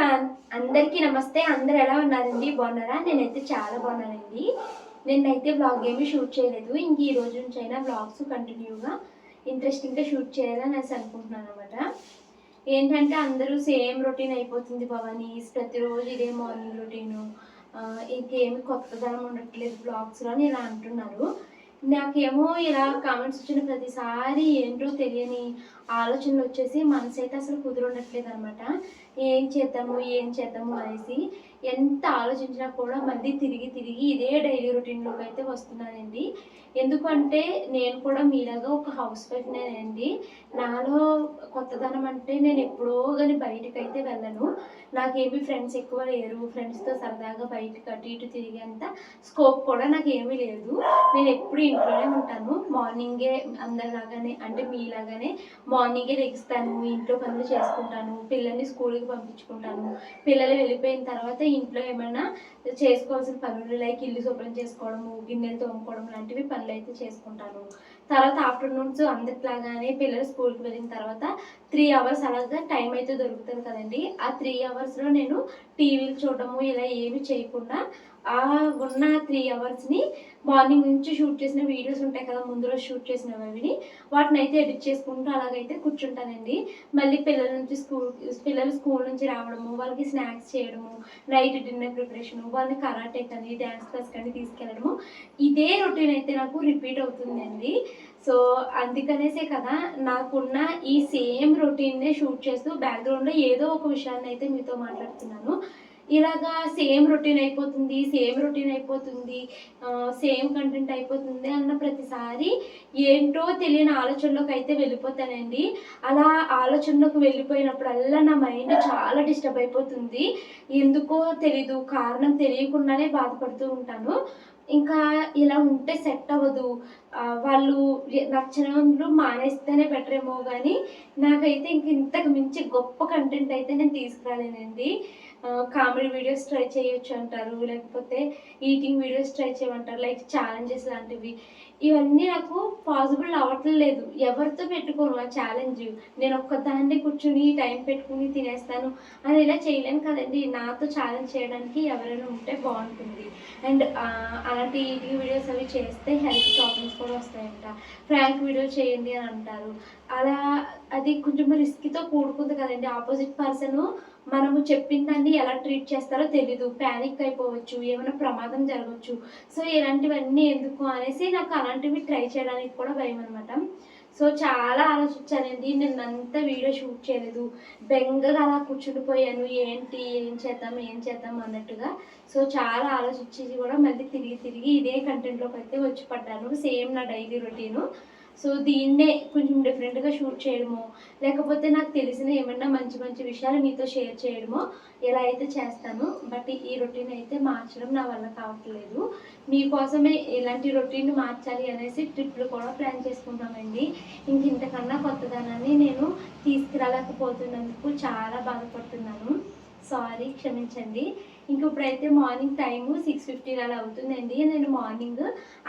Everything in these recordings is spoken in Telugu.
మ్యామ్. అందరికీ నమస్తే. అందరు ఎలా ఉన్నారండి? బాగున్నారా? నేనైతే చాలా బాగున్నానండి. నేనైతే బ్లాగ్ ఏమీ షూట్ చేయలేదు. ఇంక ఈ రోజు నుంచి అయినా బ్లాగ్స్ కంటిన్యూగా ఇంట్రెస్టింగ్గా షూట్ చేయాలని నేను అనుకుంటున్నాను అనమాట ఏంటంటే అందరూ సేమ్ రొటీన్ అయిపోతుంది భవానీ. ప్రతిరోజు ఇదే మార్నింగ్ రొటీను ఇంకేమి కొత్తదనం ఉండట్లేదు బ్లాగ్స్లో అని ఇలా అంటున్నారు. నాకేమో ఇలా కామెంట్స్ వచ్చిన ప్రతిసారి ఏంటో తెలియని ఆలోచనలు వచ్చేసి మనసు అయితే అసలు కుదురుండట్లేదు అనమాట ఏం చేద్దాము ఏం చేద్దాము అనేసి ఎంత ఆలోచించినా కూడా మళ్ళీ తిరిగి తిరిగి ఇదే డైలీ రొటీన్లోకి అయితే వస్తున్నానండి. ఎందుకంటే నేను కూడా మీలాగా ఒక హౌస్ వైఫ్నేనండి నాలో కొత్తదనం అంటే నేను ఎప్పుడో కానీ బయటకు అయితే వెళ్ళను. నాకేమి ఫ్రెండ్స్ ఎక్కువ లేరు. ఫ్రెండ్స్తో సరదాగా బయటకు అటు ఇటు తిరిగేంత స్కోప్ కూడా నాకేమీ లేదు. నేను ఎప్పుడు ఇంట్లోనే ఉంటాను. మార్నింగే అందరిలాగానే అంటే మీలాగానే మార్నింగే లెగిస్తాను ఇంట్లో పనులు చేసుకుంటాను పిల్లల్ని స్కూల్కి పంపించుకుంటాను. పిల్లలు వెళ్ళిపోయిన తర్వాత ఇంట్లో ఏమైనా చేసుకోవాల్సిన పనులు లైక్ ఇల్లు శుభ్రం చేసుకోవడము గిన్నెలు తోముకోవడం లాంటివి పనులు అయితే చేసుకుంటాను. తర్వాత ఆఫ్టర్నూన్స్ అందరిలాగానే పిల్లలు స్కూల్కి వెళ్ళిన తర్వాత త్రీ అవర్స్ అలాగా టైం అయితే దొరుకుతుంది కదండి. ఆ త్రీ అవర్స్లో నేను టీవీలు చూడడము ఇలా ఏమి చేయకుండా ఆ ఉన్న త్రీ అవర్స్ని మార్నింగ్ నుంచి షూట్ చేసిన వీడియోస్ ఉంటాయి కదా ముందు రోజు షూట్ చేసినవి అవి వాటిని అయితే ఎడిట్ చేసుకుంటూ అలాగైతే కూర్చుంటానండి. మళ్ళీ పిల్లల నుంచి స్కూల్ పిల్లలు స్కూల్ నుంచి రావడము వాళ్ళకి స్నాక్స్ చేయడము నైట్ డిన్నర్ ప్రిపరేషన్ వాళ్ళని కరాటే కానీ డ్యాన్స్ క్లాస్ కానీ తీసుకెళ్ళడము ఇదే రొటీన్ అయితే నాకు రిపీట్ అవుతుందండి. సో అందుకనేసే కదా నాకున్న ఈ సేమ్ రొటీన్నే షూట్ చేస్తూ బ్యాక్గ్రౌండ్లో ఏదో ఒక విషయాన్ని అయితే మీతో మాట్లాడుతున్నాను. ఇలాగా సేమ్ రొటీన్ అయిపోతుంది సేమ్ రొటీన్ అయిపోతుంది సేమ్ కంటెంట్ అయిపోతుంది అన్న ప్రతిసారి ఏంటో తెలియని ఆలోచనలోకి అయితే వెళ్ళిపోతానండి. అలా ఆలోచనలోకి వెళ్ళిపోయినప్పుడల్లా నా మైండ్ చాలా డిస్టర్బ్ అయిపోతుంది. ఎందుకో తెలీదు కారణం తెలియకుండానే బాధపడుతూ ఉంటాను. ఇంకా ఇలా ఉంటే సెట్ అవ్వదు. వాళ్ళు నచ్చినట్లు మానేస్తేనే బెటర్ ఏమో కానీ నాకైతే ఇంక ఇంతకు మించి గొప్ప కంటెంట్ అయితే నేను తీసుకురాలేనండి. కామెడీ వీడియోస్ ట్రై చేయొచ్చు అంటారు లేకపోతే ఈటింగ్ వీడియోస్ ట్రై చేయమంటారు లైక్ ఛాలెంజెస్ లాంటివి. ఇవన్నీ నాకు పాసిబుల్ అవ్వట్లేదు ఎవరితో పెట్టుకోను ఆ ఛాలెంజ్ నేను ఒక్కదాన్ని కూర్చుని టైం పెట్టుకుని తినేస్తాను అని ఇలా చేయలేను కదండి. నాతో ఛాలెంజ్ చేయడానికి ఎవరైనా ఉంటే బాగుంటుంది. అండ్ అలాంటి ఈటింగ్ వీడియోస్ అవి చేస్తే హెల్త్ ప్రాబ్లమ్స్ కూడా వస్తాయంట. ఫ్రాంక్ వీడియో చేయండి అని అంటారు. అలా అది కొంచెం రిస్క్తో కూడుకుంది కదండి. ఆపోజిట్ పర్సన్ మనము చెప్పిన దాన్ని ఎలా ట్రీట్ చేస్తారో తెలీదు. ప్యానిక్ అయిపోవచ్చు ఏమైనా ప్రమాదం జరగవచ్చు సో ఇలాంటివన్నీ ఎందుకు అనేసి నాకు అలాంటివి ట్రై చేయడానికి కూడా భయం అనమాట సో చాలా ఆలోచించానండి. నేను వీడియో షూట్ చేయలేదు. బెంగగా అలా కూర్చుండిపోయాను. ఏంటి ఏం చేద్దాం ఏం చేద్దాం అన్నట్టుగా. సో చాలా ఆలోచించి కూడా మళ్ళీ తిరిగి తిరిగి ఇదే కంటెంట్లోకి అయితే వచ్చి పడ్డాను. సేమ్ నా డైలీ రొటీను సో దీన్నే కొంచెం డిఫరెంట్గా షూట్ చేయడము లేకపోతే నాకు తెలిసిన ఏమన్నా మంచి మంచి విషయాలు మీతో షేర్ చేయడమో ఎలా అయితే చేస్తాను బట్ ఈ రొటీన్ అయితే మార్చడం నా వల్ల కావట్లేదు. మీకోసమే ఇలాంటి రొటీన్ మార్చాలి అనేసి ట్రిప్లు కూడా ప్లాన్ చేసుకుంటామండి. ఇంక ఇంతకన్నా కొత్తదనాన్ని నేను తీసుకురాలేకపోతున్నందుకు చాలా బాధపడుతున్నాను. సారీ క్షమించండి. ఇంక ఇప్పుడైతే మార్నింగ్ టైము సిక్స్ ఫిఫ్టీ అలా అవుతుందండి. నేను మార్నింగ్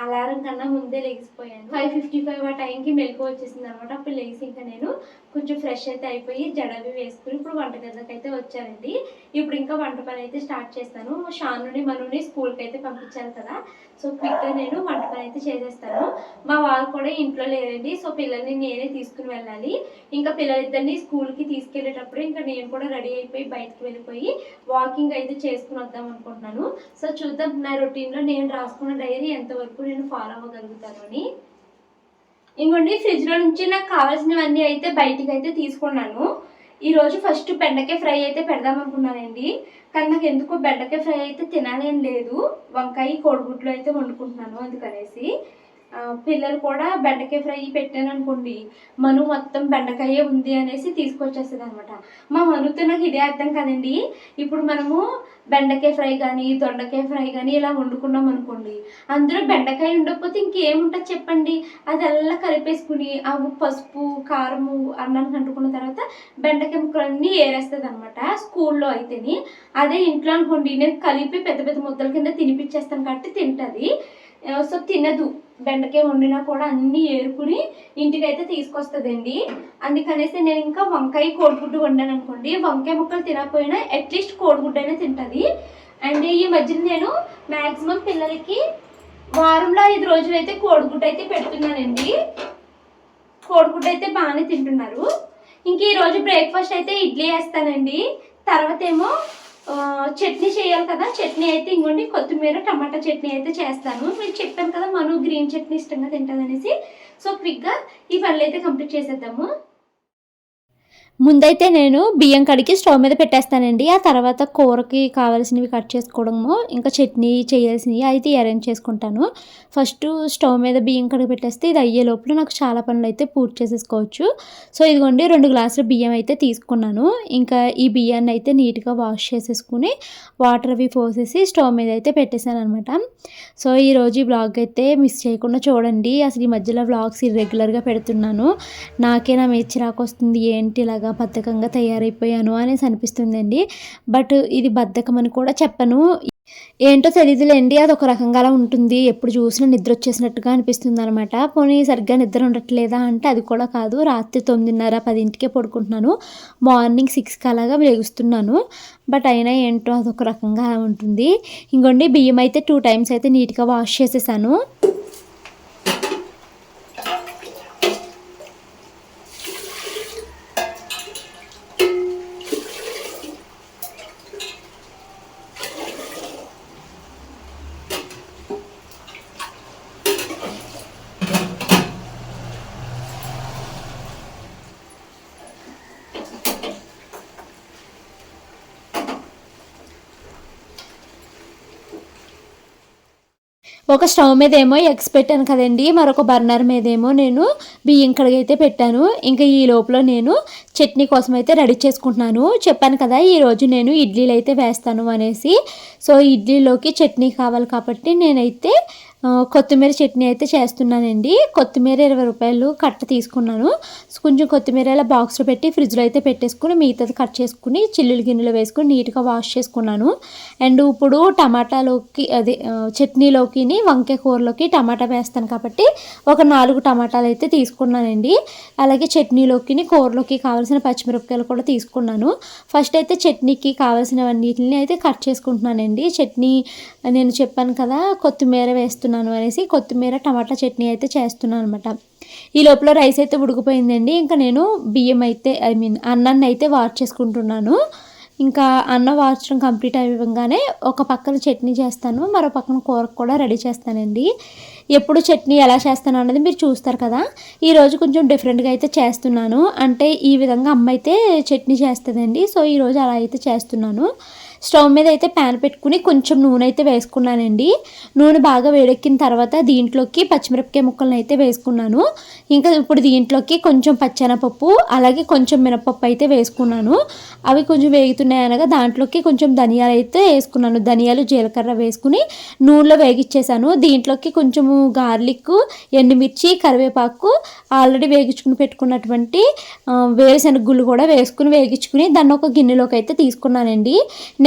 అలారం కన్నా ముందే లెగిసిపోయాను. ఫైవ్ ఫిఫ్టీ ఫైవ్ ఆ టైంకి మెలకు వచ్చేసింది అనమాట అప్పుడు లెగిసి ఇంకా నేను కొంచెం ఫ్రెష్ అయితే అయిపోయి జడవి వేసుకుని ఇప్పుడు వంట గదిలోకి అయితే వచ్చానండి. ఇప్పుడు ఇంకా వంట పని అయితే స్టార్ట్ చేస్తాను. షానుని మనుని స్కూల్కి అయితే పంపించాను కదా. సో క్విక్గా నేను వంట పని అయితే చేసేస్తాను. మా వాళ్ళు కూడా ఇంట్లో లేరండి. సో పిల్లల్ని నేనే తీసుకుని వెళ్ళాలి. ఇంకా పిల్లలిద్దరిని స్కూల్కి తీసుకెళ్ళేటప్పుడు ఇంకా నేను కూడా రెడీ అయిపోయి బయటకు వెళ్ళిపోయి వాకింగ్ అయితే చేసుకుని వద్దాం అనుకుంటున్నాను. సో చూద్దాం నా రొటీన్లో నేను రాసుకున్న డైరీ ఎంతవరకు నేను ఫాలో అవ్వగలుగుతాను అని. ఇంకోండి ఫ్రిడ్జ్లో నుంచి నాకు కావాల్సినవన్నీ అయితే బయటికి అయితే తీసుకున్నాను. ఈరోజు ఫస్ట్ బెండకాయ ఫ్రై అయితే పెడదాం అనుకున్నానండి. కానీ నాకు ఎందుకో బెండకాయ ఫ్రై అయితే తినాలని లేదు. వంకాయ కోడిగుడ్లు అయితే వండుకుంటున్నాను అందుకనేసి. పిల్లలు కూడా బెండకాయ ఫ్రై పెట్టాను అనుకోండి మను మొత్తం బెండకాయ ఉంది అనేసి తీసుకొచ్చేస్తుంది అనమాట మా మనుతో నాకు ఇదే అర్థం కదండి. ఇప్పుడు మనము బెండకాయ ఫ్రై కానీ దొండకాయ ఫ్రై కానీ ఇలా వండుకున్నాం అనుకోండి. అందులో బెండకాయ ఉండకపోతే ఇంకేముంటుంది చెప్పండి? అదల్లా కలిపేసుకుని ఆ పసుపు కారము అన్నానికి అంటుకున్న తర్వాత బెండకాయ ముక్కలన్నీ ఏరేస్తుంది అనమాట స్కూల్లో అయితేని. అదే ఇంట్లో అనుకోండి నేను కలిపి పెద్ద పెద్ద ముద్దల కింద తినిపించేస్తాను కాబట్టి తింటుంది. సో తినదు. బెండకాయ వండినా కూడా అన్నీ ఏరుకుని ఇంటికైతే తీసుకొస్తుందండి. అందుకనేసి నేను ఇంకా వంకాయ కోడిగుడ్డు వండాను అనుకోండి వంకాయ ముక్కలు తినకపోయినా అట్లీస్ట్ కోడిగుడ్డు అయినా తింటుంది. అండ్ ఈ మధ్యన నేను మ్యాక్సిమం పిల్లలకి వారంలో ఐదు రోజులు అయితే కోడిగుడ్డు అయితే పెడుతున్నానండి. కోడిగుడ్డు అయితే బాగానే తింటున్నారు. ఇంక ఈరోజు బ్రేక్ఫాస్ట్ అయితే ఇడ్లీ వేస్తానండి. తర్వాత ఏమో చట్నీ చేయాలి కదా. చట్నీ అయితే ఇంకోండి కొత్తిమీర టమాటా చట్నీ అయితే చేస్తాను. మీకు చెప్పాను కదా మనం గ్రీన్ చట్నీ ఇష్టంగా తింటుంది అనేసి సో క్విక్గా ఈ పనులు అయితే కంప్లీట్ చేసేద్దాము. ముందైతే నేను బియ్యం కడిగి స్టవ్ మీద పెట్టేస్తానండి. ఆ తర్వాత కూరకి కావాల్సినవి కట్ చేసుకోవడము ఇంకా చట్నీ చేయాల్సినవి అయితే అరేంజ్ చేసుకుంటాను. ఫస్ట్ స్టవ్ మీద బియ్యం కడిగి పెట్టేస్తే ఇది అయ్యే లోపల నాకు చాలా పనులు అయితే పూర్తి చేసేసుకోవచ్చు. సో ఇదిగోండి రెండు గ్లాసులు బియ్యం అయితే తీసుకున్నాను. ఇంకా ఈ బియ్యాన్ని అయితే నీట్గా వాష్ చేసేసుకుని వాటర్ అవి పోసేసి స్టవ్ మీద అయితే పెట్టేశాను అనమాట సో ఈరోజు ఈ బ్లాగ్ అయితే మిస్ చేయకుండా చూడండి. అసలు ఈ మధ్యలో బ్లాగ్స్ ఇర్రెగ్యులర్గా పెడుతున్నాను. నాకే నా మీద చిరాకు వస్తుంది. ఏంటి ఇలాగా బద్ధకంగా తయారైపోయాను అనేసి అనిపిస్తుందండి. బట్ ఇది బద్ధకం అని కూడా చెప్పను. ఏంటో తెలియదులేండి అది ఒక రకంగా అలా ఉంటుంది. ఎప్పుడు చూసినా నిద్ర వచ్చేసినట్టుగా అనిపిస్తుంది అనమాట పోనీ సరిగ్గా నిద్ర ఉండట్లేదా అంటే అది కూడా కాదు. రాత్రి తొమ్మిదిన్నర పదింటికే పడుకుంటున్నాను. మార్నింగ్ సిక్స్కి అలాగా లేగుస్తున్నాను. బట్ అయినా ఏంటో అదొక రకంగా ఉంటుంది. ఇంకోండి బియ్యం అయితే టూ టైమ్స్ అయితే నీట్గా వాష్ చేసేసాను. ఒక స్టవ్ మీద ఏమో ఎగ్స్ పెట్టాను కదండి మరొక బర్నర్ మీద ఏమో నేను బియ్యం కడిగైతే పెట్టాను. ఇంకా ఈ లోపల నేను చట్నీ కోసం అయితే రెడీ చేసుకుంటున్నాను. చెప్పాను కదా ఈరోజు నేను ఇడ్లీలు అయితే వేస్తాను అనేసి. సో ఇడ్లీలోకి చట్నీ కావాలి కాబట్టి నేనైతే కొత్తిమీర చట్నీ అయితే చేస్తున్నానండి. కొత్తిమీర ఇరవై రూపాయలు కట్ట తీసుకున్నాను. కొంచెం కొత్తిమీర ఇలా బాక్స్లో పెట్టి ఫ్రిడ్జ్లో అయితే పెట్టేసుకుని మిగతాది కట్ చేసుకుని చిల్లులు గిన్నెలు వేసుకుని నీట్గా వాష్ చేసుకున్నాను. అండ్ ఇప్పుడు టమాటాలోకి అదే చట్నీలోకిని చట్నీలోకి వంకాయ కూరలోకి టమాటా వేస్తాను కాబట్టి ఒక నాలుగు టమాటాలు అయితే తీసుకున్నానండి. అలాగే చట్నీలోకి కూరలోకి కావాల్సిన పచ్చిమిరపకాయలు కూడా తీసుకున్నాను. ఫస్ట్ అయితే చట్నీకి కావాల్సినవన్నిటిని అయితే కట్ చేసుకుంటున్నానండి. చట్నీ నేను చెప్పాను కదా కొత్తిమీర వేస్తున్నాను అనేసి కొత్తిమీర టమాటా చట్నీ అయితే చేస్తున్నాను అనమాట ఈ లోపల రైస్ అయితే ఉడికిపోయిందండి. ఇంకా నేను బియ్యం అయితే ఐ మీన్ అన్నాన్ని అయితే వాష్ చేసుకుంటున్నాను. ఇంకా అన్నం వార్చడం కంప్లీట్ అవ్వగానే ఒక పక్కన చట్నీ చేస్తాను. మరో పక్కన కూర కూడా రెడీ చేస్తానండి. ఎప్పుడు చట్నీ ఎలా చేస్తాను అన్నది మీరు చూస్తారు కదా. ఈరోజు కొంచెం డిఫరెంట్గా అయితే చేస్తున్నాను. అంటే ఈ విధంగా అమ్మ అయితే చట్నీ చేస్తుందండి. సో ఈరోజు అలా అయితే చేస్తున్నాను. స్టవ్ మీద అయితే ప్యాన్ పెట్టుకుని కొంచెం నూనె అయితే వేసుకున్నానండి. నూనె బాగా వేడెక్కిన తర్వాత దీంట్లోకి పచ్చిమిరపకాయ ముక్కలను అయితే వేసుకున్నాను. ఇంకా ఇప్పుడు దీంట్లోకి కొంచెం పచ్చెనపప్పు అలాగే కొంచెం మినపప్పు అయితే వేసుకున్నాను. అవి కొంచెం వేగుతున్నాయి అనగా దాంట్లోకి కొంచెం ధనియాలు అయితే వేసుకున్నాను. ధనియాలు జీలకర్ర వేసుకుని నూనెలో వేగిచ్చేసాను. దీంట్లోకి కొంచెము గార్లిక్ ఎండుమిర్చి కరివేపాకు ఆల్రెడీ వేగించుకుని పెట్టుకున్నటువంటి ఆ, వేరుశనగ గుళ్ళు కూడా వేసుకుని వేగించుకుని దాన్ని ఒక గిన్నెలోకి అయితే తీసుకున్నానండి.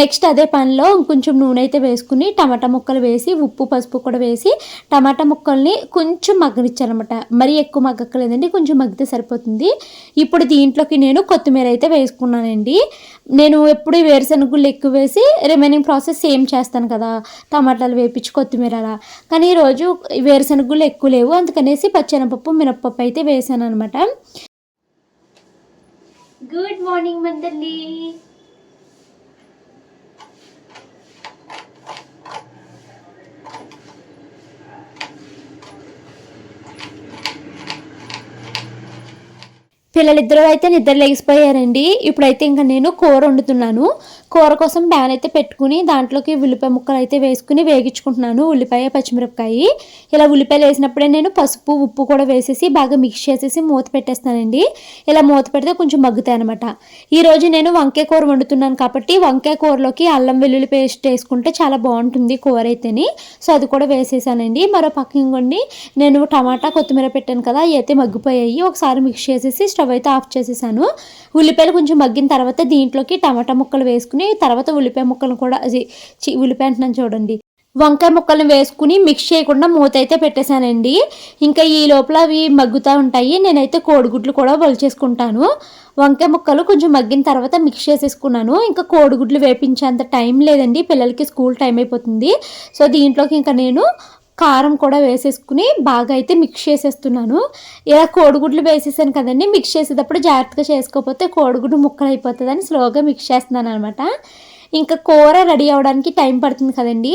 నెక్స్ట్ అదే పనిలో కొంచెం నూనె అయితే వేసుకుని టమాటా ముక్కలు వేసి ఉప్పు పసుపు కూడా వేసి టమాటా ముక్కల్ని కొంచెం మగ్గనిచ్చానమాట మరీ ఎక్కువ మగ్గక్కలేదండి కొంచెం మగ్గితే సరిపోతుంది. ఇప్పుడు దీంట్లోకి నేను కొత్తిమీర అయితే వేసుకున్నానండి. నేను ఎప్పుడు వేరుశనగ గుళ్ళు ఎక్కువ వేసి రిమైనింగ్ ప్రాసెస్ సేమ్ చేస్తాను కదా టమాటాలు వేపించి కొత్తిమీర అలా కానీ ఈరోజు వేరుశనగ గుళ్ళు ఎక్కువ లేవు అందుకనేసి పచ్చెనపప్పు మినప్పప్పు అయితే వేసాను అనమాట గుడ్ మార్నింగ్ మందల్లి పిల్లలిద్దరూ అయితే నిద్ర లేచిపోయారండి. ఇప్పుడైతే ఇంకా నేను కూర వండుతున్నాను. కూర కోసం ప్యాన్ అయితే పెట్టుకుని దాంట్లోకి ఉల్లిపాయ ముక్కలు అయితే వేసుకుని వేగించుకుంటున్నాను. ఉల్లిపాయ పచ్చిమిరపకాయ. ఇలా ఉల్లిపాయలు వేసినప్పుడే నేను పసుపు ఉప్పు కూడా వేసేసి బాగా మిక్స్ చేసేసి మూత పెట్టేస్తానండి. ఇలా మూత పెడితే కొంచెం మగ్గుతాయి అనమాట ఈరోజు నేను వంకాయ కూర వండుతున్నాను కాబట్టి వంకాయ కూరలోకి అల్లం వెల్లుల్లి పేస్ట్ వేసుకుంటే చాలా బాగుంటుంది కూర అయితేని. సో అది కూడా వేసేసానండి. మరో పక్కన నేను టమాటా కొత్తిమీర పెట్టాను కదా అవి అయితే మగ్గిపోయాయి. ఒకసారి మిక్స్ చేసేసి స్టవ్ అయితే ఆఫ్ చేసేసాను. ఉల్లిపాయలు కొంచెం మగ్గిన తర్వాత దీంట్లోకి టమాటా ముక్కలు వేసుకుని తర్వాత ఉల్లిపాయ ముక్కలను కూడా అది చి- ఉల్లిపాయ అంటున్నాను చూడండి. వంకాయ ముక్కలను వేసుకుని మిక్స్ చేయకుండా మూత అయితే పెట్టేశానండి. ఇంకా ఈ లోపల అవి మగ్గుతూ ఉంటాయి. నేనైతే కోడిగుడ్లు కూడా చేసుకుంటాను. వంకాయ ముక్కలు కొంచెం మగ్గిన తర్వాత మిక్స్ చేసేసుకున్నాను. ఇంకా కోడిగుడ్లు వేపించేంత టైం లేదండి. పిల్లలకి స్కూల్ టైం అయిపోతుంది. సో దీంట్లోకి ఇంకా నేను కారం కూడా వేసేసుకుని బాగా అయితే మిక్స్ చేసేస్తున్నాను. ఇలా కోడిగుడ్లు వేసేసాను కదండి మిక్స్ చేసేటప్పుడు జాగ్రత్తగా చేసుకోకపోతే కోడిగుడ్డు ముక్కలు అయిపోతుందని స్లోగా మిక్స్ చేస్తున్నాను అనమాట ఇంకా కూర రెడీ అవ్వడానికి టైం పడుతుంది కదండి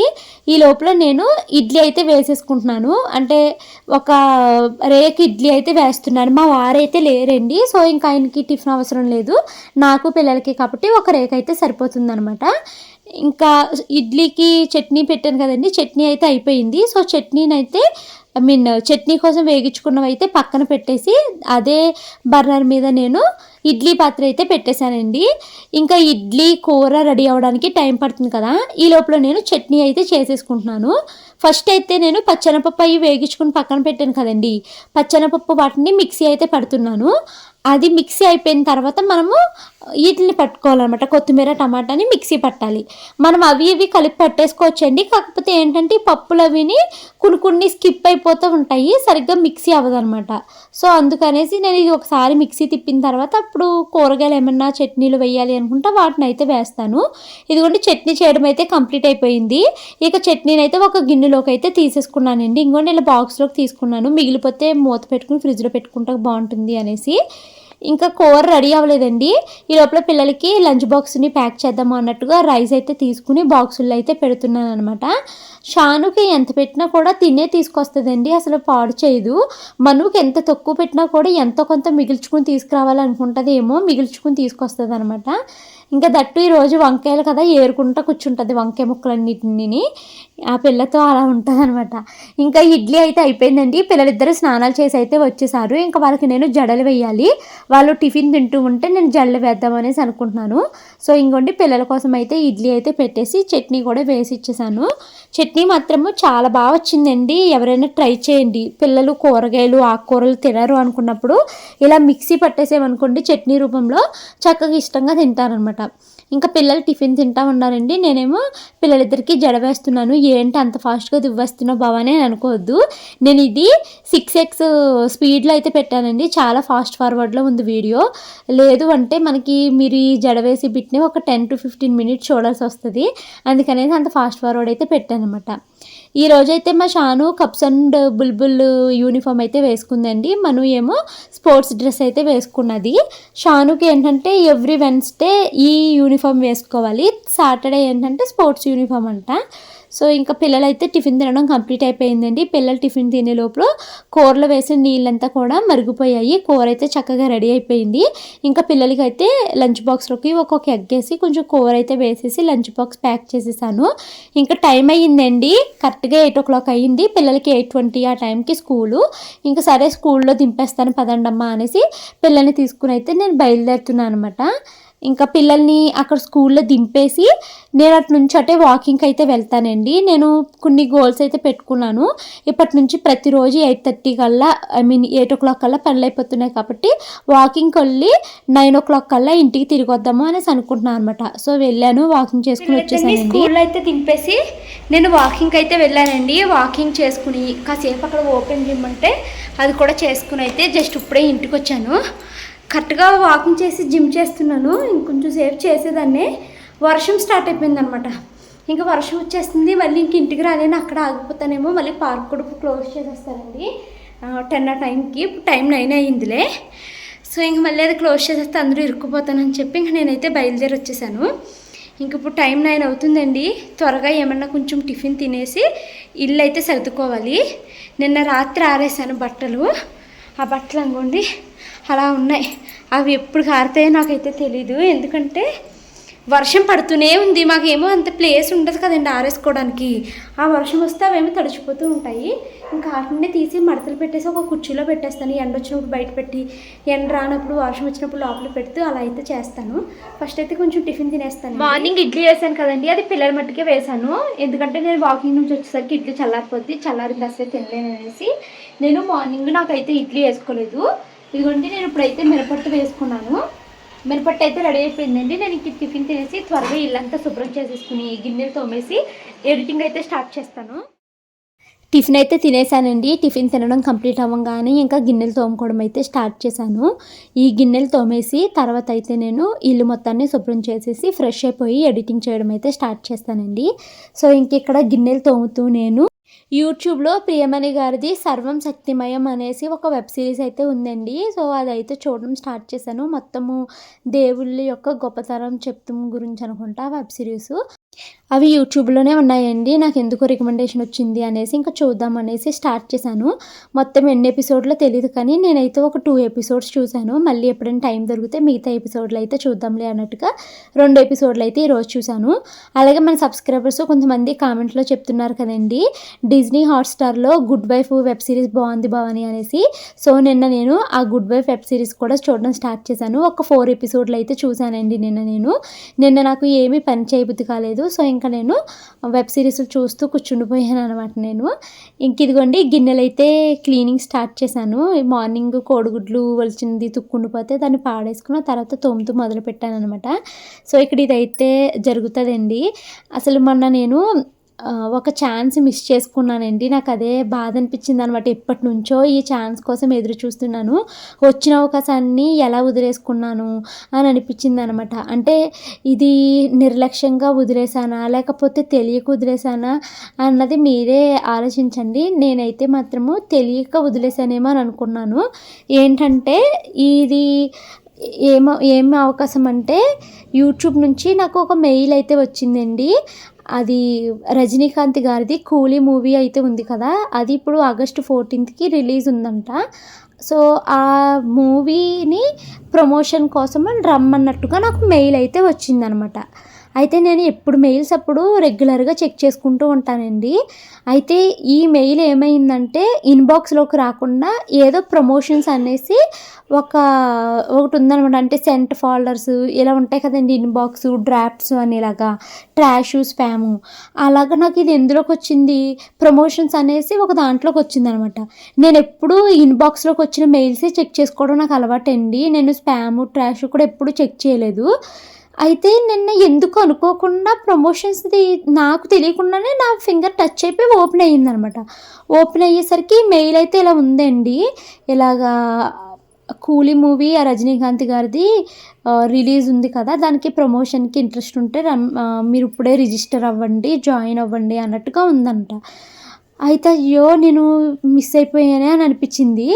ఈ లోపల నేను ఇడ్లీ అయితే వేసేసుకుంటున్నాను. అంటే ఒక రేక్ ఇడ్లీ అయితే వేస్తున్నాను. మా వారైతే లేరండి సో ఇంకా ఆయనకి టిఫిన్ అవసరం లేదు. నాకు పిల్లలకి కాబట్టి ఒక రేక్ అయితే సరిపోతుంది అనమాట ఇంకా ఇడ్లీకి చట్నీ పెట్టాను కదండి చట్నీ అయితే అయిపోయింది. సో చట్నీనైతే ఐ మీన్ చట్నీ కోసం వేగించుకున్నవి అయితే పక్కన పెట్టేసి అదే బర్నర్ మీద నేను ఇడ్లీ పాత్ర అయితే పెట్టేశానండి. ఇంకా ఇడ్లీ కూర రెడీ అవ్వడానికి టైం పడుతుంది కదా ఈ లోపల నేను చట్నీ అయితే చేసేసుకుంటున్నాను. ఫస్ట్ అయితే నేను పచ్చెనపప్పు అవి వేగించుకుని పక్కన పెట్టాను కదండి. పచ్చెనపప్పు వాటిని మిక్సీ అయితే పడుతున్నాను. అది మిక్సీ అయిపోయిన తర్వాత మనము వీటిని పట్టుకోవాలన్నమాట. కొత్తిమీర టమాటాని మిక్సీ పట్టాలి. మనం అవి ఇవి కలిపి పట్టేసుకోవచ్చండి. కాకపోతే ఏంటంటే పప్పులు అవిని కొన్ని కొన్ని స్కిప్ అయిపోతూ ఉంటాయి. సరిగ్గా మిక్సీ అవ్వదన్నమాట. సో అందుకనేసి నేను ఇది ఒకసారి మిక్సీ తిప్పిన తర్వాత అప్పుడు కూరగాయలు ఏమన్నా చట్నీలు వేయాలి అనుకుంటా వాటిని అయితే వేస్తాను. ఇదిగోండి చట్నీ చేయడం అయితే కంప్లీట్ అయిపోయింది. ఇక చట్నీని అయితే ఒక గిన్నెలోకి అయితే తీసేసుకున్నానండి. ఇంకో ఇలా బాక్స్లోకి తీసుకున్నాను. మిగిలిపోతే మూత పెట్టుకుని ఫ్రిడ్జ్లో పెట్టుకుంటే బాగుంటుంది అనేసి. ఇంకా కూర రెడీ అవ్వలేదండి. ఈ లోపల పిల్లలకి లంచ్ బాక్స్ని ప్యాక్ చేద్దాము అన్నట్టుగా రైస్ అయితే తీసుకుని బాక్సుల్లో అయితే పెడుతున్నాను అనమాట షానుకి ఎంత పెట్టినా కూడా తినే తీసుకొస్తుందండి. అసలు పాడు చేయదు. మనుకి ఎంత తక్కువ పెట్టినా కూడా ఎంతో కొంత మిగిల్చుకుని తీసుకురావాలనుకుంటుంది ఏమో మిగిల్చుకుని తీసుకొస్తుంది అనమాట ఇంకా దట్టు ఈరోజు వంకాయలు కదా ఏరుకుంటా కూర్చుంటుంది వంకాయ ముక్కలన్నిటిని. ఆ పిల్లతో అలా ఉంటుంది అనమాట ఇంకా ఇడ్లీ అయితే అయిపోయిందండి. పిల్లలిద్దరు స్నానాలు చేసి అయితే వచ్చేసారు. ఇంకా వాళ్ళకి నేను జడలు వేయాలి. వాళ్ళు టిఫిన్ తింటూ ఉంటే నేను జడలు వేద్దామనేసి అనుకుంటున్నాను. సో ఇంకోండి పిల్లల కోసం అయితే ఇడ్లీ అయితే పెట్టేసి చట్నీ కూడా వేసి ఇచ్చేసాను. చట్నీ మాత్రము చాలా బాగా వచ్చిందండి. ఎవరైనా ట్రై చేయండి. పిల్లలు కూరగాయలు ఆకుకూరలు తినరు అనుకున్నప్పుడు ఇలా మిక్సీ పట్టేసేమనుకోండి చట్నీ రూపంలో చక్కగా ఇష్టంగా తింటారనమాట ఇంకా పిల్లలు టిఫిన్ తింటా ఉన్నారండి. నేనేమో పిల్లలిద్దరికి జడ వేస్తున్నాను. ఏంటి అంత ఫాస్ట్గా దువ్వేస్తున్నావు బావని అని అనుకోవద్దు. నేను ఇది సిక్స్ ఎక్స్ స్పీడ్లో అయితే పెట్టానండి. చాలా ఫాస్ట్ ఫార్వర్డ్లో ఉంది వీడియో. లేదు అంటే మనకి మీరు ఈ జడ వేసి బిట్ని ఒక టెన్ టు ఫిఫ్టీన్ మినిట్స్ చూడాల్సి వస్తుంది. అందుకనేది అంత ఫాస్ట్ ఫార్వర్డ్ అయితే పెట్టాను అనమాట ఈ రోజైతే మా షాను కప్స్ అండ్ బుల్బుల్ యూనిఫామ్ అయితే వేసుకుందండి. మను ఏమో స్పోర్ట్స్ డ్రెస్ అయితే వేసుకున్నది. షానుకి ఏంటంటే ఎవ్రీ వెన్స్డే ఈ యూనిఫామ్ వేసుకోవాలి. సాటర్డే ఏంటంటే స్పోర్ట్స్ యూనిఫామ్ అంట. సో ఇంకా పిల్లలైతే టిఫిన్ తినడం కంప్లీట్ అయిపోయిందండి. పిల్లలు టిఫిన్ తినే లోపల కూరలో వేసిన నీళ్ళంతా కూడా మరిగిపోయాయి. కూర అయితే చక్కగా రెడీ అయిపోయింది. ఇంకా పిల్లలకి అయితే లంచ్ బాక్స్లోకి ఒక్కొక్క ఎగ్ వేసి కొంచెం కూర అయితే వేసేసి లంచ్ బాక్స్ ప్యాక్ చేసేసాను. ఇంకా టైం అయ్యిందండి. కరెక్ట్గా ఎయిట్ ఓ క్లాక్ అయ్యింది. పిల్లలకి ఎయిట్ ట్వంటీ ఆ టైంకి స్కూలు. ఇంకా సరే స్కూల్లో దింపేస్తాను పదండమ్మా అనేసి పిల్లల్ని తీసుకుని అయితే నేను బయలుదేరుతున్నాను అనమాట ఇంకా పిల్లల్ని అక్కడ స్కూల్లో దింపేసి నేను అటు నుంచి అటే వాకింగ్కి అయితే వెళ్తానండి. నేను కొన్ని గోల్స్ అయితే పెట్టుకున్నాను. ఇప్పటి నుంచి ప్రతిరోజు ఎయిట్ థర్టీ కల్లా I mean eight o'clock కల్లా పనులు అయిపోతున్నాయి కాబట్టి వాకింగ్కి వెళ్ళి నైన్ ఓ క్లాక్ కల్లా ఇంటికి తిరిగి వద్దాము అనేసి అనుకుంటున్నాను అనమాట సో వెళ్ళాను వాకింగ్ చేసుకుని వచ్చేసానండి. స్కూల్లో అయితే దింపేసి నేను వాకింగ్కి అయితే వెళ్ళానండి. వాకింగ్ చేసుకుని కాసేపు అక్కడ ఓపెన్ జిమ్ అంటే అది కూడా చేసుకుని అయితే జస్ట్ ఇప్పుడే ఇంటికి వచ్చాను. కరెక్ట్గా వాకింగ్ చేసి జిమ్ చేస్తున్నాను. ఇంకొంచెం సేపు చేసేదాన్ని. వర్షం స్టార్ట్ అయిపోయింది అనమాట ఇంకా వర్షం వచ్చేస్తుంది. మళ్ళీ ఇంక ఇంటికి రాలేను. అక్కడ ఆగిపోతానేమో. మళ్ళీ పార్క్ కూడా క్లోజ్ చేసేస్తానండి. టెన్ ఆ టైంకి. ఇప్పుడు టైం నైన్ అయ్యిందిలే. సో ఇంక మళ్ళీ అది క్లోజ్ చేసేస్తే అందరూ ఇరుక్కుపోతానని చెప్పి ఇంక నేనైతే బయలుదేరి వచ్చేసాను. ఇంక ఇప్పుడు టైం నైన్ అవుతుందండి. త్వరగా ఏమన్నా కొంచెం టిఫిన్ తినేసి ఇల్లు అయితే సర్దుకోవాలి. నిన్న రాత్రి ఆరేసాను బట్టలు. ఆ బట్టలు అనుకోండి. అలా ఉన్నాయి. అవి ఎప్పుడు కారుతాయో నాకైతే తెలీదు. ఎందుకంటే వర్షం పడుతూనే ఉంది. మాకేమో అంత ప్లేస్ ఉండదు కదండి ఆరేసుకోవడానికి. ఆ వర్షం వస్తే అవేమో తడిచిపోతూ ఉంటాయి. ఇంకా వాటిని తీసి మడతలు పెట్టేసి ఒక కుర్చీలో పెట్టేస్తాను. ఎండ వచ్చినప్పుడు బయట పెట్టి ఎండ రానప్పుడు వర్షం వచ్చినప్పుడు లోపల పెడుతూ అలా అయితే చేస్తాను. ఫస్ట్ అయితే కొంచెం టిఫిన్ తినేస్తాను. మార్నింగ్ ఇడ్లీ వేసాను కదండి. అది పిల్లల మట్టుకే వేసాను ఎందుకంటే నేను వాకింగ్ నుంచి వచ్చేసరికి ఇడ్లీ చల్లారిపోద్ది. చల్లారింది అసలు తినలేను అనేసి నేను మార్నింగ్ నాకైతే ఇడ్లీ వేసుకోలేదు. ఇదిగోండి నేను ఇప్పుడైతే మిరపట్టు వేసుకున్నాను. మినపట్టు అయితే రెడీ అయిపోయిందండి. నేను ఇంక టిఫిన్ తినేసి త్వరగా ఇల్లంతా శుభ్రం చేసేసుకుని గిన్నెలు తోమేసి ఎడిటింగ్ అయితే స్టార్ట్ చేస్తాను. టిఫిన్ అయితే తినేసానండి. టిఫిన్ తినడం కంప్లీట్ అవ్వగానే ఇంకా గిన్నెలు తోముకోవడం అయితే స్టార్ట్ చేశాను. ఈ గిన్నెలు తోమేసి తర్వాత అయితే నేను ఇల్లు మొత్తాన్ని శుభ్రం చేసేసి ఫ్రెష్ అయిపోయి ఎడిటింగ్ చేయడం అయితే స్టార్ట్ చేస్తానండి. సో ఇంక ఇక్కడ గిన్నెలు తోముతూ నేను యూట్యూబ్లో ప్రియమణి గారిది సర్వం శక్తిమయం అనేసి ఒక వెబ్ సిరీస్ అయితే ఉందండి. సో అదైతే చూడడం స్టార్ట్ చేశాను. మొత్తము దేవుళ్ళ యొక్క గొప్పతనం చెప్తం గురించి అనుకుంటా వెబ్ సిరీస్. అవి యూట్యూబ్లోనే ఉన్నాయండి. నాకు ఎందుకు రికమెండేషన్ వచ్చింది అనేసి ఇంకా చూద్దాం అనేసి స్టార్ట్ చేశాను. మొత్తం ఎన్ని ఎపిసోడ్లో తెలియదు కానీ నేనైతే ఒక టూ ఎపిసోడ్స్ చూశాను. మళ్ళీ ఎప్పుడైనా టైం దొరికితే మిగతా ఎపిసోడ్లు అయితే చూద్దాంలే అన్నట్టుగా రెండు ఎపిసోడ్లు అయితే ఈరోజు చూశాను. అలాగే మన సబ్స్క్రైబర్స్ కొంతమంది కామెంట్లో చెప్తున్నారు కదండి. డిజ్నీ హాట్స్టార్లో గుడ్ వైఫ్ వెబ్ సిరీస్ బాగుంది భవాని అనేసి. సో నిన్న నేను ఆ గుడ్ వైఫ్ వెబ్ సిరీస్ కూడా చూడడం స్టార్ట్ చేశాను. ఒక ఫోర్ ఎపిసోడ్లు అయితే చూశానండి నిన్న నేను. నిన్న నాకు ఏమీ పని చేయబుద్ధి కాలేదు. సో ఇంకా నేను వెబ్ సిరీస్ చూస్తూ కూర్చుండిపోయాను అనమాట నేను. ఇంక ఇదిగోండి గిన్నెలు అయితే క్లీనింగ్ స్టార్ట్ చేశాను. మార్నింగ్ కోడిగుడ్లు వలిచింది తుక్కుండిపోతే దాన్ని పాడేసుకున్న తర్వాత తోముతూ మొదలు పెట్టాను అనమాట సో ఇక్కడ ఇదైతే జరుగుతుందండి. అసలు మొన్న నేను ఒక ఛాన్స్ మిస్ చేసుకున్నానండి. నాకు అదే బాధ అనిపించింది అనమాట ఎప్పటి నుంచో ఈ ఛాన్స్ కోసం ఎదురు చూస్తున్నాను వచ్చిన అవకాశాన్ని ఎలా వదిలేసుకున్నాను అని అనిపించింది అనమాట అంటే ఇది నిర్లక్ష్యంగా వదిలేసానా? లేకపోతే తెలియక వదిలేసానా? అన్నది మీరే ఆలోచించండి. నేనైతే మాత్రము తెలియక వదిలేసానేమో అని అనుకున్నాను. ఏంటంటే ఇది ఏమో ఏం అవకాశం అంటే యూట్యూబ్ నుంచి నాకు ఒక మెయిల్ అయితే వచ్చిందండి. అది రజనీకాంత్ గారిది కూలీ మూవీ అయితే ఉంది కదా అది ఇప్పుడు ఆగస్టు ఫోర్టీన్త్కి రిలీజ్ ఉందంట. సో ఆ మూవీని ప్రమోషన్ కోసం రమ్మన్నట్టుగా నాకు మెయిల్ అయితే వచ్చిందనమాట. అయితే నేను ఎప్పుడు మెయిల్స్ అప్పుడు రెగ్యులర్గా చెక్ చేసుకుంటూ ఉంటానండి. అయితే ఈ మెయిల్ ఏమైందంటే ఇన్బాక్స్లోకి రాకుండా ఏదో ప్రమోషన్స్ అనేసి ఒక ఒకటి ఉందనమాట అంటే సెంట్ ఫోల్డర్స్ ఇలా ఉంటాయి కదండి ఇన్బాక్స్ డ్రాఫ్ట్స్ అని ఇలాగా ట్రాష్ స్పాము అలాగా నాకు ఇది ఎందులోకి వచ్చింది? ప్రమోషన్స్ అనేసి ఒక దాంట్లోకి వచ్చిందనమాట నేను ఎప్పుడు ఇన్బాక్స్లోకి వచ్చిన మెయిల్సే చెక్ చేసుకోవడం నాకు అలవాటండి. నేను స్పాము ట్రాష్ కూడా ఎప్పుడు చెక్ చేయలేదు. అయితే నిన్న ఎందుకు అనుకోకుండా ప్రమోషన్స్ది నాకు తెలియకుండానే నా ఫింగర్ టచ్ అయిపోయి ఓపెన్ అయ్యిందనమాట. ఓపెన్ అయ్యేసరికి మెయిల్ అయితే ఇలా ఉందండి. ఇలాగా కూలీ మూవీ ఆ రజనీకాంత్ గారిది రిలీజ్ ఉంది కదా దానికి ప్రమోషన్కి ఇంట్రెస్ట్ ఉంటే రమ్- మీరు ఇప్పుడే రిజిస్టర్ అవ్వండి జాయిన్ అవ్వండి అన్నట్టుగా ఉందంట. అయితే అయ్యో నేను మిస్ అయిపోయానే అని అనిపించింది.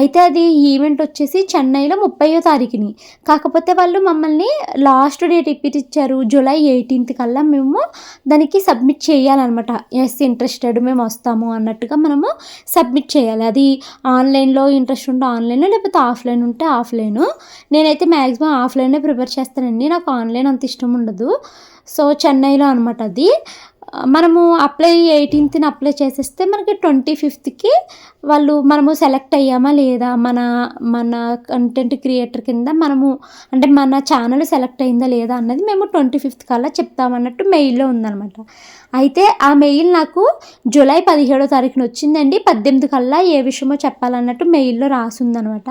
అయితే అది ఈవెంట్ వచ్చేసి చెన్నైలో ముప్పయో తారీఖుని. కాకపోతే వాళ్ళు మమ్మల్ని లాస్ట్ డేట్ ఇప్పించారు జూలై ఎయిటీన్త్ కల్లా మేము దానికి సబ్మిట్ చేయాలన్నమాట. ఎస్ ఇంట్రెస్టెడ్ మేము వస్తాము అన్నట్టుగా మనము సబ్మిట్ చేయాలి. అది ఆన్లైన్లో ఇంట్రెస్ట్ ఉంటే ఆన్లైన్ లేకపోతే ఆఫ్లైన్ ఉంటే ఆఫ్లైన్ నేనైతే మ్యాక్సిమం ఆఫ్లైనే ప్రిపేర్ చేస్తానండి. నాకు ఆన్లైన్ అంత ఇష్టం ఉండదు. సో చెన్నైలో అనమాట అది. మనము అప్లై ఎయిటీన్త్ని అప్లై చేసేస్తే మనకి ట్వంటీ ఫిఫ్త్కి వాళ్ళు మనము సెలెక్ట్ అయ్యామా లేదా? మన మన కంటెంట్ క్రియేటర్ కింద మనము అంటే మన ఛానల్ సెలెక్ట్ అయిందా లేదా అన్నది మేము ట్వంటీ ఫిఫ్త్ కల్లా చెప్తామన్నట్టు మెయిల్లో ఉందన్నమాట. అయితే ఆ మెయిల్ నాకు జూలై పదిహేడో తారీఖున వచ్చిందండి. పద్దెనిమిది కల్లా ఏ విషయమో చెప్పాలన్నట్టు మెయిల్లో రాసిందనమాట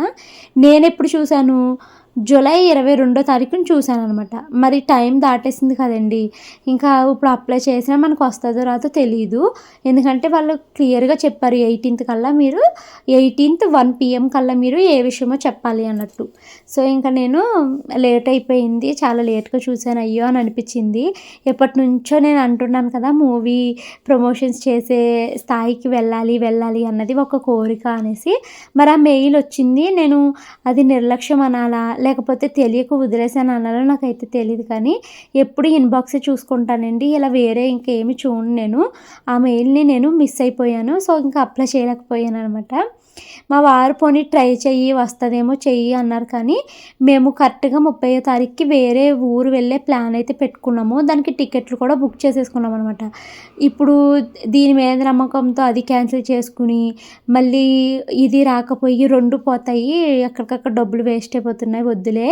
నేను ఎప్పుడు చూశాను? జూలై ఇరవై రెండో తారీఖున చూశాను అనమాట మరి టైం దాటేసింది కదండి. ఇంకా ఇప్పుడు అప్లై చేసినా మనకు వస్తుందో రాదో తెలియదు ఎందుకంటే వాళ్ళు క్లియర్గా చెప్పారు ఎయిటీన్త్ కల్లా మీరు ఎయిటీన్త్ వన్ పిఎం కల్లా మీరు ఏ విషయమో చెప్పాలి అన్నట్టు. సో ఇంకా నేను లేట్ అయిపోయింది చాలా లేట్గా చూశాను. అయ్యో అని అనిపించింది. ఎప్పటి నుంచో నేను అంటున్నాను కదా మూవీ ప్రమోషన్స్ చేసే స్థాయికి వెళ్ళాలి వెళ్ళాలి అన్నది ఒక కోరిక అనేసి. మరి ఆ మెయిల్ వచ్చింది నేను అది నిర్లక్ష్యం అనాలా లేకపోతే తెలియక వదిలేసాను అన్నారో నాకైతే తెలియదు కానీ ఎప్పుడు ఇన్బాక్స్ చూసుకుంటానండి. ఇలా వేరే ఇంకేమి చూడను నేను. ఆ మెయిల్ని నేను మిస్ అయిపోయాను. సో ఇంకా అప్లై చేయలేకపోయాను అనమాట మా వారు పోనీ ట్రై చెయ్యి వస్తుందేమో చెయ్యి అన్నారు కానీ మేము కరెక్ట్గా ముప్పై తారీఖుకి వేరే ఊరు వెళ్ళే ప్లాన్ అయితే పెట్టుకున్నాము. దానికి టికెట్లు కూడా బుక్ చేసేసుకున్నాం అనమాట ఇప్పుడు దీని మీద నమ్మకంతో అది క్యాన్సిల్ చేసుకుని మళ్ళీ ఇది రాకపోయి రెండు పోతాయి ఎక్కడికక్కడ డబ్బులు వేస్ట్ అయిపోతున్నాయి వద్దులే.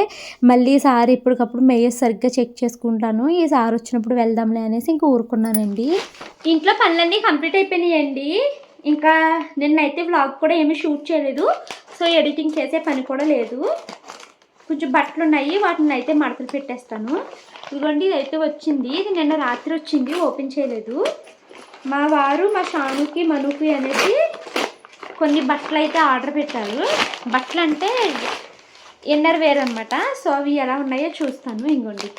మళ్ళీ సార్ ఇప్పటికప్పుడు మేయర్ సరిగ్గా చెక్ చేసుకుంటాను. ఈ సార్ వచ్చినప్పుడు వెళ్దాంలే అనేసి ఇంక ఊరుకున్నానండి. ఇంట్లో పనులన్నీ కంప్లీట్ అయిపోయినాయండి? ఇంకా నిన్నైతే వ్లాగ్ కూడా ఏమీ షూట్ చేయలేదు. సో ఎడిటింగ్ చేసే పని కూడా లేదు. కొంచెం బట్టలు ఉన్నాయి వాటిని అయితే మడతలు పెట్టేస్తాను. ఇదిగోండి ఇదైతే అయితే వచ్చింది. ఇది నిన్న రాత్రి వచ్చింది ఓపెన్ చేయలేదు. మా వారు మా షానుకి మనుకి అనేది కొన్ని బట్టలు అయితే ఆర్డర్ పెట్టారు. బట్టలు అంటే ఇన్నర్ వేర్ అనమాట సో అవి ఎలా ఉన్నాయో చూస్తాను. ఇంకోండి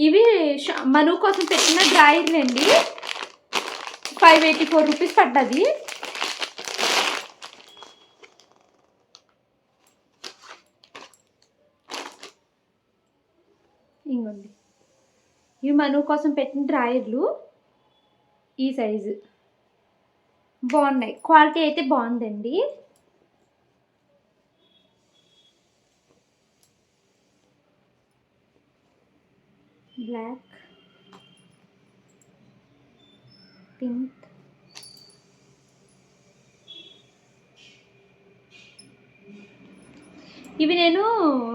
ఇవి ష- మను కోసం పెట్టిన డ్రాయర్లండి ఫైవ్ ఎయిటీ ఫోర్ రూపీస్ పడ్డది. ఇంకోండి ఇవి మను కోసం పెట్టిన డ్రాయర్లు. ఈ సైజు. బాగున్నాయి. క్వాలిటీ అయితే బాగుందండి. బ్లాక్ పింక్ ఇవి నేను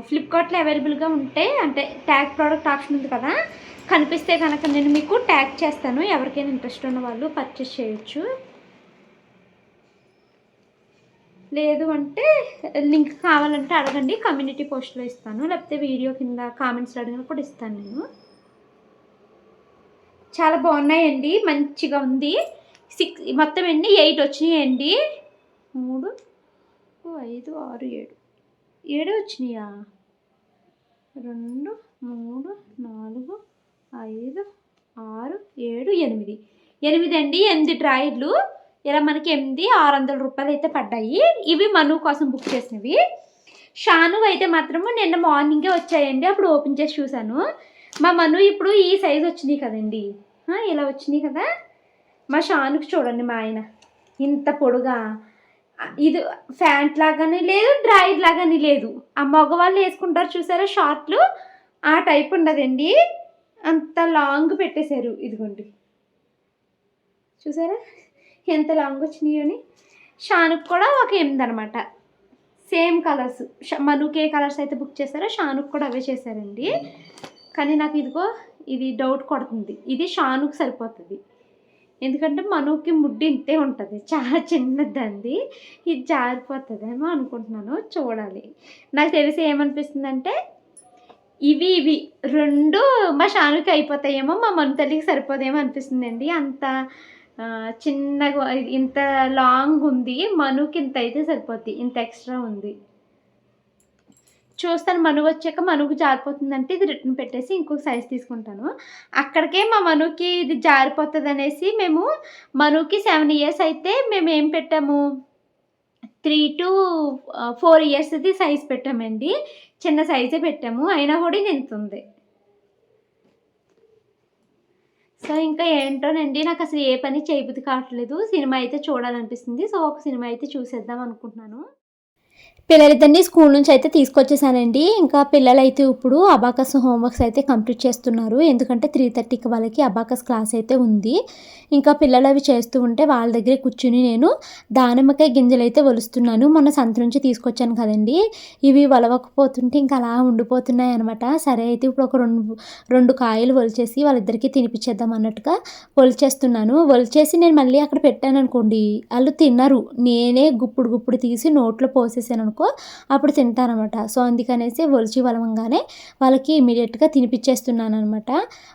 ఫ్లిప్కార్ట్లో అవైలబుల్గా ఉంటే అంటే ట్యాగ్ ప్రోడక్ట్ ఆప్షన్ ఉంది కదా కనిపిస్తే కనుక నేను మీకు ట్యాగ్ చేస్తాను. ఎవరికైనా ఇంట్రెస్ట్ ఉన్న వాళ్ళు పర్చేస్ చేయొచ్చు. లేదు అంటే లింక్ కావాలంటే అడగండి. కమ్యూనిటీ పోస్ట్లో ఇస్తాను. లేకపోతే వీడియో కింద కామెంట్స్లో అడిగినా కూడా ఇస్తాను నేను. చాలా బాగున్నాయండి. మంచిగా ఉంది. సిక్స్ మొత్తం ఎన్ని? ఎయిట్ వచ్చినాయండి. మూడు ఐదు ఆరు ఏడు. ఏడు వచ్చినాయా? రెండు మూడు నాలుగు ఐదు ఆరు ఏడు ఎనిమిది. ఎనిమిది అండి. ఎనిమిది ట్రాయిడ్లు ఇలా మనకి ఎనిమిది ఆరు వందల రూపాయలు అయితే పడ్డాయి. ఇవి మను కోసం బుక్ చేసినవి. షాను అయితే మాత్రము నిన్న మార్నింగే వచ్చాయండి. అప్పుడు ఓపెన్ చేసి చూశాను. మా మను ఇప్పుడు ఈ సైజు వచ్చినాయి కదండి. ఇలా వచ్చినాయి కదా? మా షానుకి చూడండి మా ఆయన. ఇంత పొడుగా. ఇది ప్యాంట్ లాగానే లేదు డ్రాయర్ లాగానే లేదు. ఆ మగవాళ్ళు వేసుకుంటారు చూసారా షార్ట్లు? ఆ టైప్ ఉండదండి. అంత లాంగ్ పెట్టేశారు. ఇదిగోండి. చూసారా? ఎంత లాంగ్ వచ్చినాయో అని. షానుకు కూడా ఒక ఎనిమిది అనమాట సేమ్ కలర్స్ మనుకే ఏ కలర్స్ అయితే బుక్ చేశారో షానుకు కూడా అవే చేశారండి. కానీ నాకు ఇదిగో ఇది డౌట్ కొడుతుంది. ఇది షానుకు సరిపోతుంది. ఎందుకంటే మనుకి ముడ్డి ఇంతే ఉంటుంది. చాలా చిన్నదండి. ఇది జారిపోతుందేమో అనుకుంటున్నాను. చూడాలి. నాకు తెలిసి ఏమనిపిస్తుంది అంటే ఇవి ఇవి రెండు మా షానుకి అయిపోతాయేమో మా మను తల్లికి సరిపోదేమో అనిపిస్తుందండి. అంత చిన్నగా ఇంత లాంగ్ ఉంది. మనుకి ఇంత అయితే సరిపోద్ది. ఇంత ఎక్స్ట్రా ఉంది. చూస్తాను మనుగు వచ్చాక మనుగు జారిపోతుందంటే ఇది రిటర్న్ పెట్టేసి ఇంకొక సైజ్ తీసుకుంటాను. అక్కడికే మా మనుకి ఇది జారిపోతుంది అనేసి మేము మనుకి సెవెన్ ఇయర్స్ అయితే మేము ఏం పెట్టాము? త్రీ టు ఫోర్ ఇయర్స్ది సైజ్ పెట్టామండి. చిన్న సైజే పెట్టాము. అయినా కూడా ఇది ఎంత ఉంది. సో ఇంకా ఏంటోనండి నాకు అసలు ఏ పని చేయబుద్ధి కావట్లేదు. సినిమా అయితే చూడాలనిపిస్తుంది. సో ఒక సినిమా అయితే చూసేద్దాం అనుకుంటున్నాను. పిల్లలిద్దరిని స్కూల్ నుంచి అయితే తీసుకొచ్చేసానండి. ఇంకా పిల్లలైతే ఇప్పుడు అబాకస్ హోంవర్క్స్ అయితే కంప్లీట్ చేస్తున్నారు. ఎందుకంటే త్రీ థర్టీకి వాళ్ళకి అబాకస్ క్లాస్ అయితే ఉంది. ఇంకా పిల్లలు అవి చేస్తూ ఉంటే వాళ్ళ దగ్గరే కూర్చుని నేను దానిమ్మకాయ గింజలు అయితే ఒలుస్తున్నాను మొన్న సంత నుంచి తీసుకొచ్చాను కదండి. ఇవి వలవకపోతుంటే ఇంకా అలా ఉండిపోతున్నాయి అనమాట సరే అయితే ఇప్పుడు ఒక రెండు రెండు కాయలు ఒలిచేసి వాళ్ళిద్దరికీ తినిపించేద్దాం అన్నట్టుగా ఒలిచేస్తున్నాను ఒలిచేసి నేను మళ్ళీ అక్కడ పెట్టాను అనుకోండి వాళ్ళు తిన్నారు నేనే గుప్పుడు గుప్పుడు తీసి నోట్లో పోసేసాను అనుకో అప్పుడు తింటారనమాట సో అందుకనేసి ఒలిచి వలవంగానే వాళ్ళకి ఇమీడియట్గా తినిపించేస్తున్నాను అనమాట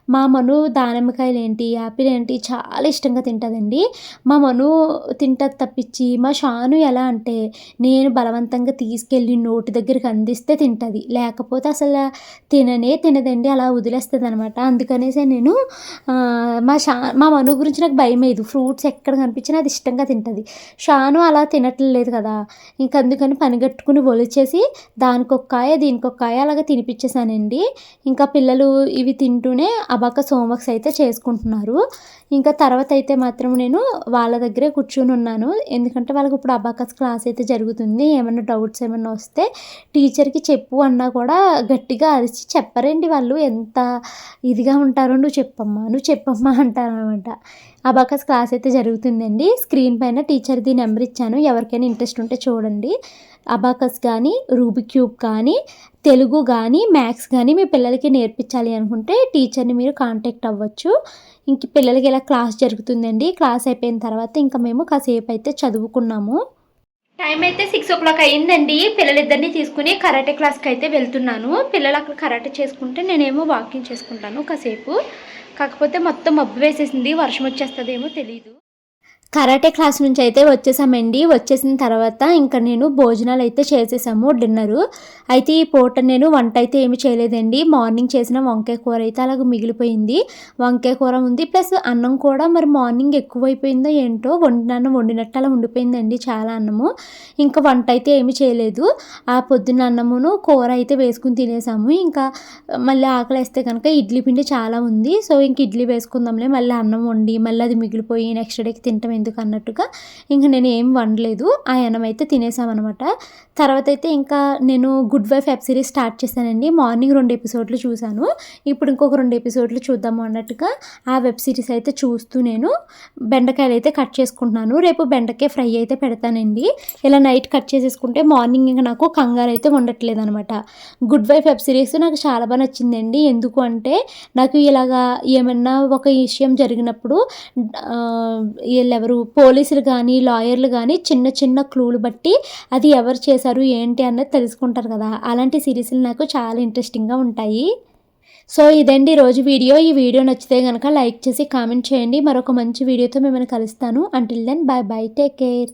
మా మను దానిమ్మకాయలు ఏంటి యాపిల్ ఏంటి చాలా ఇష్టంగా తింటుందండి. మా మను తింటది తప్పించి మా షాను ఎలా అంటే నేను బలవంతంగా తీసుకెళ్ళి నోటి దగ్గరికి అందిస్తే తింటుంది. లేకపోతే అసలు తిననే తినదండి అలా వదిలేస్తుంది అనమాట అందుకనేసే నేను మా షా మా మను గురించి నాకు భయం లేదు. ఫ్రూట్స్ ఎక్కడ కనిపించినా అది ఇష్టంగా తింటుంది. షాను అలా తినట్లేదు కదా ఇంక అందుకని పెట్టుకుని ఒలిచేసి దానికి ఒక కాయ దీనికి ఒక కాయ అలాగా తినిపించేసానండి. ఇంకా పిల్లలు ఇవి తింటూనే అబాకస్ హోంవర్క్స్ అయితే చేసుకుంటున్నారు. ఇంకా తర్వాత అయితే మాత్రం నేను వాళ్ళ దగ్గరే కూర్చుని ఉన్నాను. ఎందుకంటే వాళ్ళకి ఇప్పుడు అబాకస్ క్లాస్ అయితే జరుగుతుంది. ఏమైనా డౌట్స్ ఏమైనా వస్తే టీచర్కి చెప్పు అన్నా కూడా గట్టిగా అరిచి చెప్పరండి వాళ్ళు. ఎంత ఇదిగా ఉంటారో నువ్వు చెప్పమ్మా నువ్వు చెప్పమ్మా అంటారనమాట అబాకస్ క్లాస్ అయితే జరుగుతుందండి. స్క్రీన్ పైన టీచర్ది నెంబర్ ఇచ్చాను. ఎవరికైనా ఇంట్రెస్ట్ ఉంటే చూడండి. అబాకస్ కానీ రూబిక్ క్యూబ్ కానీ తెలుగు కానీ మ్యాథ్స్ కానీ మీ పిల్లలకి నేర్పించాలి అనుకుంటే టీచర్ని మీరు కాంటాక్ట్ అవ్వచ్చు. ఇంక పిల్లలకి ఇలా క్లాస్ జరుగుతుందండి? క్లాస్ అయిపోయిన తర్వాత ఇంకా మేము కాసేపు అయితే చదువుకున్నాము. టైం అయితే సిక్స్ ఓ క్లాక్ అయ్యిందండి పిల్లలిద్దరిని తీసుకుని కరాటే క్లాస్కి అయితే వెళ్తున్నాను. పిల్లలు అక్కడ కరాటే చేసుకుంటే నేనేమో వాకింగ్ చేసుకుంటాను కాసేపు. కాకపోతే మొత్తం మబ్బు వేసేసింది. వర్షం వచ్చేస్తుందేమో తెలియదు కరాటే క్లాస్ నుంచి అయితే వచ్చేసామండి. వచ్చేసిన తర్వాత ఇంకా నేను భోజనాలు అయితే చేసేసాము డిన్నరు. అయితే ఈ పూట నేను వంట అయితే ఏమి చేయలేదండి. మార్నింగ్ చేసిన వంకాయ కూర అయితే అలాగ మిగిలిపోయింది. వంకాయ కూర ఉంది ప్లస్ అన్నం కూడా మరి మార్నింగ్ ఎక్కువైపోయిందో ఏంటో వండినన్నం వండినట్టు అలా ఉండిపోయిందండి చాలా అన్నము. ఇంకా వంట అయితే ఏమి చేయలేదు. ఆ పొద్దున్న అన్నమును కూర అయితే వేసుకుని తినేసాము. ఇంకా మళ్ళీ ఆకలి వేస్తే కనుక ఇడ్లీ పిండి చాలా ఉంది. సో ఇంక ఇడ్లీ వేసుకుందాంలే మళ్ళీ అన్నం వండి మళ్ళీ అది మిగిలిపోయి నెక్స్ట్ డేకి తింటాం ఎందుకు అన్నట్టుగా ఇంకా నేను ఏం వండలేదు. ఆ అన్నం అయితే తినేసామన్నమాట. తర్వాత అయితే ఇంకా నేను good wife web series start చేశానండి. మార్నింగ్ రెండు ఎపిసోడ్లు చూశాను. ఇప్పుడు ఇంకొక రెండు ఎపిసోడ్లు చూద్దాము అన్నట్టుగా ఆ వెబ్ సిరీస్ అయితే చూస్తూ నేను బెండకాయలు అయితే కట్ చేసుకుంటున్నాను. రేపు బెండకాయ ఫ్రై అయితే పెడతానండి. ఇలా నైట్ కట్ చేసేసుకుంటే మార్నింగ్ ఇంకా నాకు కంగారు అయితే ఉండట్లేదు అనమాట గుడ్ వైఫ్ వెబ్ సిరీస్ నాకు చాలా బాగా నచ్చిందండి. ఎందుకు అంటే నాకు ఇలాగా ఏమన్నా ఒక విషయం జరిగినప్పుడు వీళ్ళెవరు ఎవరు పోలీసులు కానీ లాయర్లు కానీ చిన్న చిన్న క్లూలు బట్టి అది ఎవరు చేశారు ఏంటి అన్నది తెలుసుకుంటారు కదా. అలాంటి సిరీస్లు నాకు చాలా ఇంట్రెస్టింగ్గా ఉంటాయి. సో ఇదండి రోజు వీడియో. ఈ వీడియో నచ్చితే కనుక లైక్ చేసి కామెంట్ చేయండి. మరొక మంచి వీడియోతో మిమ్మల్ని కలుస్తాను. Until then bye bye take care